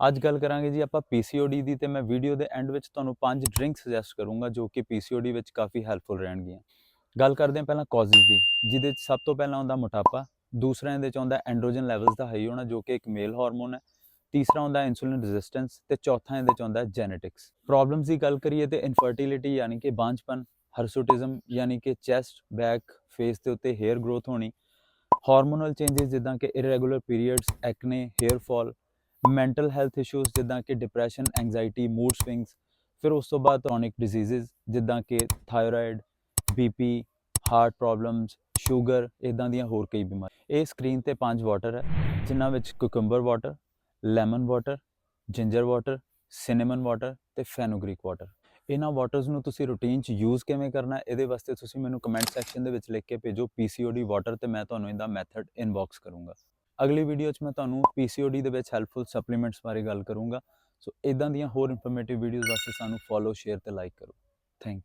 ਅੱਜ ਗੱਲ ਕਰਾਂਗੇ ਜੀ ਆਪਾਂ PCOD ਦੀ ਤੇ ਮੈਂ ਵੀਡੀਓ ਦੇ ਐਂਡ ਵਿੱਚ ਤੁਹਾਨੂੰ ਪੰਜ ਡਰਿੰਕ ਸੁਜੈਸਟ ਕਰੂੰਗਾ ਜੋ ਕਿ PCOD ਵਿੱਚ ਕਾਫੀ ਹੈਲਪਫੁਲ ਰਹਿਣਗੀਆਂ। ਗੱਲ ਕਰਦੇ ਹਾਂ ਪਹਿਲਾਂ ਕਾਜ਼ਸ ਦੀ, ਜਿਹਦੇ ਵਿੱਚ ਸਭ ਤੋਂ ਪਹਿਲਾਂ ਆਉਂਦਾ ਮੋਟਾਪਾ, ਦੂਸਰਾ ਇਹਦੇ ਚ ਆਉਂਦਾ ਐਂਡਰੋਜਨ ਲੈਵਲਸ ਦਾ ਹਾਈ ਹੋਣਾ ਜੋ ਕਿ ਇੱਕ ਮੇਲ ਹਾਰਮੋਨ ਹੈ, ਤੀਸਰਾ ਹੁੰਦਾ ਇਨਸੂਲਿਨ ਰੈਜ਼ਿਸਟੈਂਸ ਤੇ ਚੌਥਾ ਇਹਦੇ ਚ ਆਉਂਦਾ ਜੈਨੇਟਿਕਸ ਪ੍ਰੋਬਲਮਸ ਦੀ ਗੱਲ ਕਰੀਏ ਤੇ ਇਨਫਰਟੀਲਿਟੀ ਯਾਨੀ ਕਿ ਬਾਂਝਪਨ ਹਰਸੂਟਿਜ਼ਮ ਯਾਨੀ ਕਿ ਚੈਸਟ ਬੈਕ ਫੇਸ ਦੇ ਉੱਤੇ ਹੇਅਰ ਗਰੋਥ ਹੋਣੀ ਹਾਰਮੋਨਲ ਚੇਂजेस ਜਿੱਦਾਂ ਕਿ irregular periods acne hair fall mental health issues ਜਿੱਦਾਂ ਕਿ ਡਿਪਰੈਸ਼ਨ ਐਂਜ਼ਾਈਟੀ ਮੂਡ ਸਵਿੰਗਸ ਫਿਰ ਉਸ ਤੋਂ ਬਾਅਦ ਕ੍ਰੋਨਿਕ ਡਿਜ਼ੀਜ਼ਸ ਜਿੱਦਾਂ ਕਿ thyroid BP heart problems sugar ਇਦਾਂ ਦੀਆਂ ਹੋਰ ਕਈ ਬਿਮਾਰੀਆਂ ਇਹ ਸਕਰੀਨ ਤੇ ਪੰਜ ਵਾਟਰ ਹੈ, ਜਿਨ੍ਹਾਂ ਵਿੱਚ cucumber water lemon water ginger water cinnamon water ਤੇ ਫੈਨੋਗ੍ਰੀਕ ਵਾਟਰ ਇਹਨਾਂ ਵਾਟਰਸ ਨੂੰ ਤੁਸੀਂ ਰੂਟੀਨ 'ਚ ਯੂਜ਼ ਕਿਵੇਂ ਕਰਨਾ ਇਹਦੇ ਵਾਸਤੇ ਤੁਸੀਂ ਮੈਨੂੰ ਕਮੈਂਟ ਸੈਕਸ਼ਨ ਦੇ ਵਿੱਚ ਲਿਖ ਕੇ ਭੇਜੋ PCOD ਵਾਟਰ ਤੇ ਮੈਂ ਤੁਹਾਨੂੰ ਇਹਦਾ ਮੈਥਡ ਇਨਬਾਕਸ ਕਰੂੰਗਾ। ਅਗਲੀ ਵੀਡੀਓ 'ਚ ਮੈਂ ਤੁਹਾਨੂੰ PCOD ਦੇ ਵਿੱਚ ਹੈਲਪਫੁਲ ਸਪਲੀਮੈਂਟਸ ਬਾਰੇ ਗੱਲ ਕਰੂੰਗਾ। ਸੋ ਇਦਾਂ ਦੀਆਂ ਹੋਰ ਇਨਫੋਰਮੇਟਿਵ ਵੀਡੀਓਜ਼ ਵਾਸਤੇ ਸਾਨੂੰ ਫੋਲੋ ਸ਼ੇਅਰ ਤੇ ਲਾਈਕ ਕਰੋ। Thank you